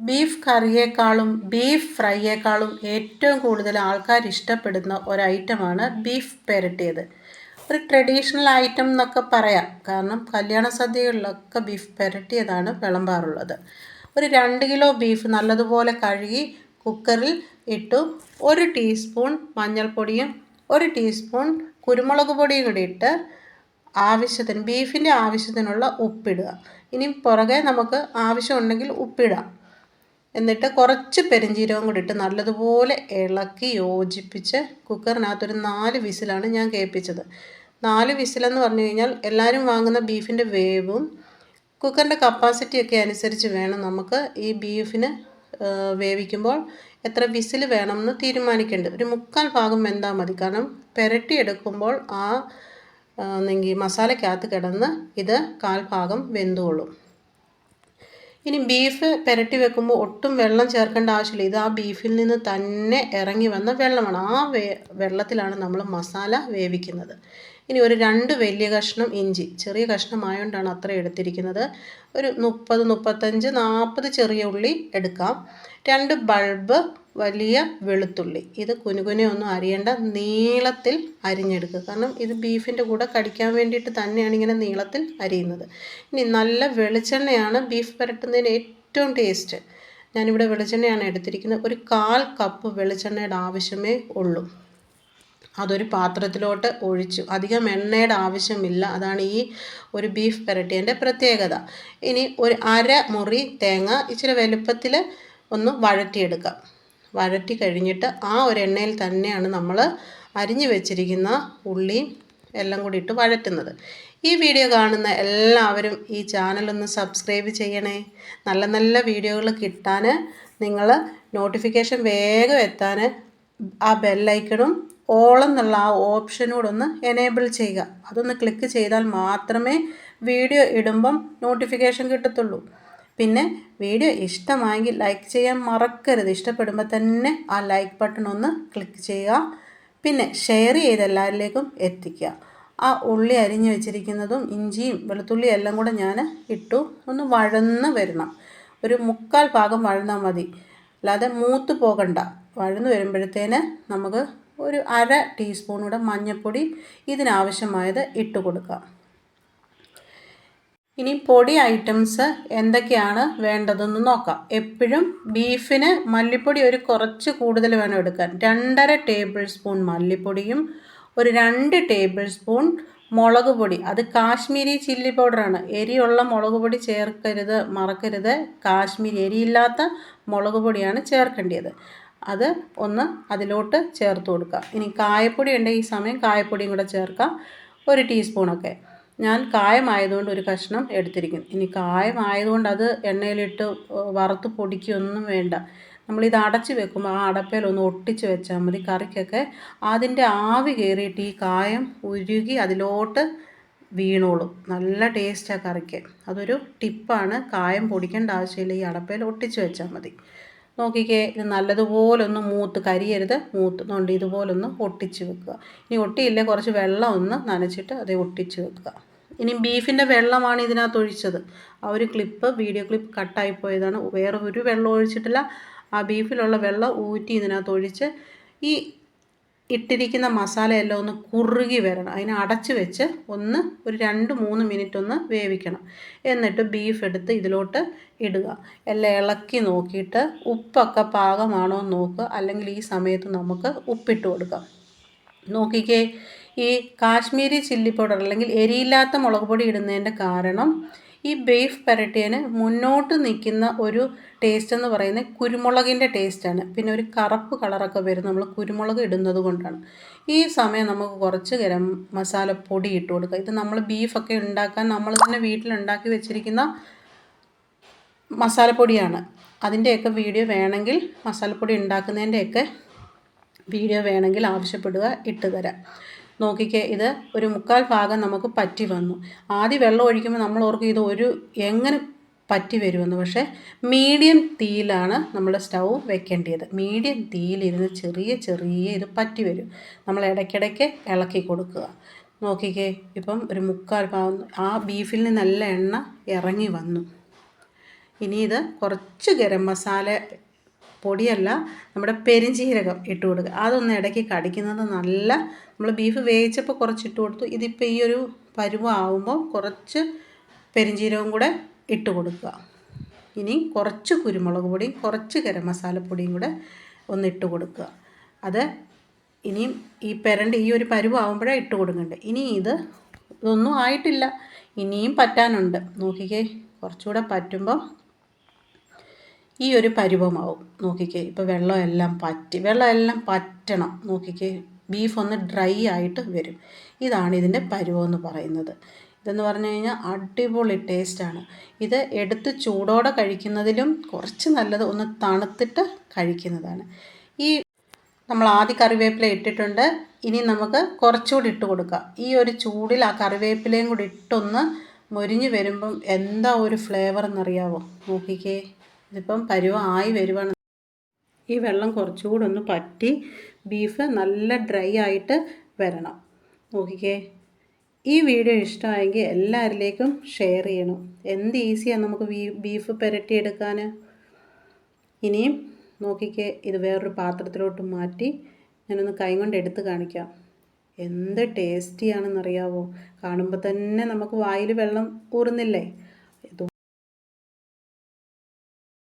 Beef കറിയേക്കാളും beef ഫ്രൈയേക്കാളും ഏറ്റവും കൂടുതൽ ആൾക്കാർ ഇഷ്ടപ്പെടുന്ന ഒരു ഐറ്റമാണ് ബീഫ് പെരട്ടിയത്. ഒരു ട്രഡീഷണൽ ഐറ്റം എന്നൊക്കെ പറയാം. കാരണം കല്യാണ സദ്യകളിലൊക്കെ ബീഫ് പെരട്ടിയതാണ് വിളമ്പാറുള്ളത്. ഒരു രണ്ട് കിലോ ബീഫ് നല്ലതുപോലെ കഴുകി കുക്കറിൽ ഇട്ടു. ഒരു ടീസ്പൂൺ മഞ്ഞൾപ്പൊടിയും ഒരു ടീസ്പൂൺ കുരുമുളക് പൊടിയും കൂടി ഇട്ട് ആവശ്യത്തിന് ബീഫിന്റെ ആവശ്യത്തിനുള്ള ഉപ്പിടുക. ഇനി പുറകെ നമുക്ക് ആവശ്യമുണ്ടെങ്കിൽ ഉപ്പിടാം. എന്നിട്ട് കുറച്ച് പെരിഞ്ജീരകം കൂടി ഇട്ട് നല്ലതുപോലെ ഇളക്കി യോജിപ്പിച്ച് കുക്കറിനകത്തൊരു നാല് വിസിലാണ് ഞാൻ കേൾപ്പിച്ചത്. നാല് വിസിലെന്ന് പറഞ്ഞു കഴിഞ്ഞാൽ എല്ലാവരും വാങ്ങുന്ന ബീഫിന്റെ വേവും കുക്കറിന്റെ കപ്പാസിറ്റിയൊക്കെ അനുസരിച്ച് വേണം നമുക്ക് ഈ ബീഫിന് വേവിക്കുമ്പോൾ എത്ര വിസിൽ വേണമെന്ന് തീരുമാനിക്കേണ്ടത്. ഒരു മുക്കാൽ ഭാഗം വെന്താൽ മതി. കാരണം പുരട്ടിയെടുക്കുമ്പോൾ ആ മസാലയ്ക്കകത്ത് കിടന്ന് ഇത് കാൽ ഭാഗം വെന്തോളും ഇനി ബീഫ് പുരട്ടി വെക്കുമ്പോൾ ഒട്ടും വെള്ളം ചേർക്കേണ്ട ആവശ്യമില്ല. ഇത് ആ ബീഫിൽ നിന്ന് തന്നെ ഇറങ്ങി വന്ന വെള്ളമാണ്. ആ വെള്ളത്തിലാണ് നമ്മൾ മസാല വേവിക്കുന്നത്. ഇനി ഒരു രണ്ട് വലിയ കഷ്ണം ഇഞ്ചി ചെറിയ കഷ്ണമായതുകൊണ്ടാണ് അത്ര എടുത്തിരിക്കുന്നത്. ഒരു മുപ്പത് മുപ്പത്തഞ്ച് നാൽപ്പത് ചെറിയ ഉള്ളി എടുക്കാം. രണ്ട് ബൾബ് വലിയ വെളുത്തുള്ളി. ഇത് കുനുകുനെ ഒന്നും അരിയേണ്ട നീളത്തിൽ അരിഞ്ഞെടുക്കുക. കാരണം ഇത് ബീഫിന്റെ കൂടെ കടിക്കാൻ വേണ്ടിയിട്ട് തന്നെയാണ് ഇങ്ങനെ നീളത്തിൽ അരിയുന്നത്. ഇനി നല്ല വെളിച്ചെണ്ണയാണ് ബീഫ് പുരട്ടുന്നതിന് ഏറ്റവും ടേസ്റ്റ്. ഞാനിവിടെ വെളിച്ചെണ്ണയാണ് എടുത്തിരിക്കുന്നത്. ഒരു കാൽ കപ്പ് വെളിച്ചെണ്ണയുടെ ആവശ്യമേ ഉള്ളൂ. അതൊരു പാത്രത്തിലോട്ട് ഒഴിച്ചു. അധികം എണ്ണയുടെ ആവശ്യമില്ല. അതാണ് ഈ ഒരു ബീഫ് പെരട്ടിയന്റെ പ്രത്യേകത. ഇനി ഒരു അര മുറി തേങ്ങ ഇച്ചിരി വലുപ്പത്തിൽ ഒന്ന് വഴറ്റിയെടുക്കാം. വഴറ്റി കഴിഞ്ഞിട്ട് ആ ഒരു എണ്ണയിൽ തന്നെയാണ് നമ്മൾ അരിഞ്ഞു വെച്ചിരിക്കുന്ന ഉള്ളിയും എല്ലാം കൂടി ഇട്ട് വഴറ്റുന്നത്. ഈ വീഡിയോ കാണുന്ന എല്ലാവരും ഈ ചാനലൊന്ന് സബ്സ്ക്രൈബ് ചെയ്യണേ. നല്ല നല്ല വീഡിയോകൾ കിട്ടാൻ നിങ്ങൾ നോട്ടിഫിക്കേഷൻ വേഗം എത്താൻ ആ ബെല്ലൈക്കണും ഓൾ എന്നുള്ള ആ ഓപ്ഷനൂടെ ഒന്ന് എനേബിൾ ചെയ്യുക. അതൊന്ന് ക്ലിക്ക് ചെയ്താൽ മാത്രമേ വീഡിയോ ഇടുമ്പം നോട്ടിഫിക്കേഷൻ കിട്ടത്തുള്ളൂ. പിന്നെ വീഡിയോ ഇഷ്ടമായെങ്കിൽ ലൈക്ക് ചെയ്യാൻ മറക്കരുത്. ഇഷ്ടപ്പെടുമ്പോൾ തന്നെ ആ ലൈക്ക് ബട്ടൺ ഒന്ന് ക്ലിക്ക് ചെയ്യുക. പിന്നെ ഷെയർ ചെയ്ത് എല്ലാവരിലേക്കും എത്തിക്കുക. ആ ഉള്ളി അരിഞ്ഞു വെച്ചിരിക്കുന്നതും ഇഞ്ചിയും വെളുത്തുള്ളിയും എല്ലാം കൂടെ ഞാൻ ഇട്ടു. ഒന്ന് വഴന്ന് വരണം. ഒരു മുക്കാൽ ഭാഗം വഴന്നാൽ മതി. അല്ലാതെ മൂത്ത് പോകണ്ട. വഴന്ന് വരുമ്പോഴത്തേന് നമുക്ക് ഒരു അര ടീസ്പൂൺ കൂടെ മഞ്ഞൾപ്പൊടി ഇതിനാവശ്യമായത് ഇട്ട് കൊടുക്കാം. ഇനി പൊടി ഐറ്റംസ് എന്തൊക്കെയാണ് വേണ്ടതെന്ന് നോക്കാം. എപ്പോഴും ബീഫിന് മല്ലിപ്പൊടി ഒരു കുറച്ച് കൂടുതൽ വേണം എടുക്കാൻ. രണ്ടര ടേബിൾ സ്പൂൺ മല്ലിപ്പൊടിയും ഒരു രണ്ട് ടേബിൾ സ്പൂൺ മുളക് പൊടി. അത് കാശ്മീരി ചില്ലി പൗഡറാണ് എരിയുള്ള മുളക് പൊടി ചേർക്കരുത് മറക്കരുത്. കാശ്മീരി എരിയില്ലാത്ത മുളക് പൊടിയാണ് ചേർക്കേണ്ടത്. അത് ഒന്ന് അതിലോട്ട് ചേർത്ത് കൊടുക്കുക. ഇനി കായപ്പൊടി ഉണ്ടെങ്കിൽ ഈ സമയം കായപ്പൊടിയും കൂടെ ചേർക്കാം. ഒരു ടീസ്പൂണൊക്കെ. ഞാൻ കായമായതുകൊണ്ട് ഒരു കഷ്ണം എടുത്തിരിക്കുന്നു. ഇനി കായമായതുകൊണ്ട് അത് എണ്ണയിലിട്ട് വറുത്ത് പൊടിക്കൊന്നും വേണ്ട. നമ്മളിത് അടച്ച് വെക്കുമ്പോൾ ആ അടപ്പയിലൊന്ന് ഒട്ടിച്ച് വെച്ചാൽ മതി കറിക്കൊക്കെ. അതിന്റെ ആവി കയറിയിട്ട് ഈ കായം ഉരുകി അതിലോട്ട് വീണോളും. നല്ല ടേസ്റ്റാണ് കറിക്ക്. അതൊരു ടിപ്പാണ്. കായം പൊടിക്കേണ്ട ആവശ്യമില്ല. ഈ അടപ്പയിൽ ഒട്ടിച്ച് വെച്ചാൽ മതി. നോക്കിക്കേ ഇത് നല്ലതുപോലെ ഒന്ന് മൂത്ത് കരിയരുത്. മൂത്തുന്നുണ്ട് ഇതുപോലൊന്ന് ഒട്ടിച്ച് വെക്കുക. ഇനി ഒട്ടിയില്ല കുറച്ച് വെള്ളം ഒന്ന് നനച്ചിട്ട് അത് ഒട്ടിച്ച് വെക്കുക. ഇനി ബീഫിന്റെ വെള്ളമാണ് ഇതിനകത്ത് ഒഴിച്ചത്. ആ ഒരു ക്ലിപ്പ് വീഡിയോ ക്ലിപ്പ് കട്ടായി പോയതാണ്. വേറെ ഒരു വെള്ളം ഒഴിച്ചിട്ടില്ല. ആ ബീഫിലുള്ള വെള്ളം ഊറ്റി ഇതിനകത്ത് ഒഴിച്ച് ഈ ഇട്ടിരിക്കുന്ന മസാലയെല്ലാം ഒന്ന് കുറുകി വരണം. അതിനെ അടച്ച് വെച്ച് ഒന്ന് ഒരു രണ്ട് മൂന്ന് മിനിറ്റ് ഒന്ന് വേവിക്കണം. എന്നിട്ട് ബീഫ് എടുത്ത് ഇതിലോട്ട് ഇടുക. എല്ലാം ഇളക്കി നോക്കിയിട്ട് ഉപ്പൊക്കെ പാകമാണോ എന്ന് നോക്കുക അല്ലെങ്കിൽ ഈ സമയത്ത് നമുക്ക് ഉപ്പിട്ട് കൊടുക്കാം. നോക്കിക്കേ ഈ കാശ്മീരി ചില്ലി പൗഡർ അല്ലെങ്കിൽ എരിയില്ലാത്ത മുളക് പൊടി ഇടുന്നതിന്റെ കാരണം ഈ ബീഫ് പെരട്ടിയന് മുന്നോട്ട് നിൽക്കുന്ന ഒരു ടേസ്റ്റ് എന്ന് പറയുന്നത് കുരുമുളകിന്റെ ടേസ്റ്റാണ് പിന്നെ ഒരു കറുപ്പ് കളറൊക്കെ വരും നമ്മൾ കുരുമുളക് ഇടുന്നത് കൊണ്ടാണ്. ഈ സമയം നമുക്ക് കുറച്ച് ഗരം മസാല പൊടി ഇട്ട് കൊടുക്കുക ഇത് നമ്മൾ ബീഫൊക്കെ ഉണ്ടാക്കാൻ നമ്മൾ തന്നെ വീട്ടിലുണ്ടാക്കി വെച്ചിരിക്കുന്ന മസാലപ്പൊടിയാണ് അതിന്റെയൊക്കെ വീഡിയോ വേണമെങ്കിൽ മസാലപ്പൊടി ഉണ്ടാക്കുന്നതിന്റെയൊക്കെ വീഡിയോ വേണമെങ്കിൽ ആവശ്യപ്പെടുക ഇട്ട് തരാം. നോക്കിക്കേ ഇത് ഒരു മുക്കാൽ ഭാഗം നമുക്ക് പറ്റി വന്നു. ആദ്യം വെള്ളം ഒഴിക്കുമ്പോൾ നമ്മൾ ഓർക്കും ഇത് ഒരു എങ്ങനെ പറ്റി വരുമെന്ന്. പക്ഷേ മീഡിയം തീയിലാണ് നമ്മൾ സ്റ്റൗ വെക്കേണ്ടത് മീഡിയം തീയിലിരുന്ന് ചെറിയ ചെറിയ ഇത് പറ്റി വരും. നമ്മൾ ഇടയ്ക്കിടയ്ക്ക് ഇളക്കി കൊടുക്കുക. നോക്കിക്കേ ഇപ്പം ഒരു മുക്കാൽ ഭാഗം ആ ബീഫിൽ നിന്ന് നല്ല എണ്ണ ഇറങ്ങി വന്നു. ഇനി ഇത് കുറച്ച് ഗരം മസാല പൊടിയല്ല നമ്മുടെ പെരിഞ്ജീരകം ഇട്ട് കൊടുക്കുക. അതൊന്ന് ഇടയ്ക്ക് കടിക്കുന്നത് നല്ല നമ്മൾ ബീഫ് വേവിച്ചപ്പോൾ കുറച്ച് ഇട്ട് കൊടുത്തു. ഇതിപ്പോൾ ഈ ഒരു പരുവാകുമ്പോൾ കുറച്ച് പെരിഞ്ചീരകം കൂടെ ഇട്ട് കൊടുക്കുക. ഇനി കുറച്ച് കുരുമുളക് പൊടിയും കുറച്ച് ഗരം മസാലപ്പൊടിയും കൂടെ ഒന്ന് ഇട്ട് കൊടുക്കുക. അത് ഇനിയും ഈ പെരണ്ട് ഈ ഒരു പരുവാകുമ്പോഴേ ഇട്ട് കൊടുക്കണ്ടേ ഇനി ഇത് ഇതൊന്നും ആയിട്ടില്ല. ഇനിയും പറ്റാനുണ്ട്. നോക്കിക്കേ കുറച്ചുകൂടെ പറ്റുമ്പോൾ ഈ ഒരു പരുവമാവും നോക്കിക്കേ ഇപ്പോൾ വെള്ളമെല്ലാം പറ്റി വെള്ളമെല്ലാം പറ്റണം. നോക്കിക്കേ ബീഫ് ഒന്ന് ഡ്രൈ ആയിട്ട് വരും. ഇതാണ് ഇതിന്റെ പരുവം എന്ന് പറയുന്നത്. ഇതെന്ന് പറഞ്ഞു കഴിഞ്ഞാൽ അടിപൊളി ടേസ്റ്റാണ് ഇത് എടുത്ത് ചൂടോടെ കഴിക്കുന്നതിലും കുറച്ച് നല്ലത് ഒന്ന് തണുത്തിട്ട് കഴിക്കുന്നതാണ്. ഈ നമ്മൾ ആദ്യ കറിവേപ്പില ഇട്ടിട്ടുണ്ട്. ഇനി നമുക്ക് കുറച്ചുകൂടി ഇട്ട് കൊടുക്കാം. ഈ ഒരു ചൂടിൽ ആ കറിവേപ്പിലയും കൂടി ഇട്ടൊന്ന് മൊരിഞ്ഞ് വരുമ്പം എന്താ ഒരു ഫ്ലേവർ എന്നറിയാവോ? നോക്കിക്കേ. ഇതിപ്പം പരുവമായി വരുവാണ്. ഈ വെള്ളം കുറച്ചുകൂടെ ഒന്ന് പറ്റി ബീഫ് നല്ല ഡ്രൈ ആയിട്ട് വരണം. നോക്കിക്കേ. ഈ വീഡിയോ ഇഷ്ടമായെങ്കിൽ എല്ലാവരിലേക്കും ഷെയർ ചെയ്യണം. എന്ത് ഈസിയാണ് നമുക്ക് ബീഫ് പുരട്ടിയെടുക്കാൻ? ഇനിയും നോക്കിക്കേ ഇത് വേറൊരു പാത്രത്തിലോട്ട് മാറ്റി ഞാനൊന്ന് കൈ കൊണ്ട് എടുത്ത് കാണിക്കാം. എന്ത് ടേസ്റ്റിയാണെന്നറിയാവോ? കാണുമ്പോൾ തന്നെ നമുക്ക് വായിൽ വെള്ളം ഊറുന്നില്ലേ?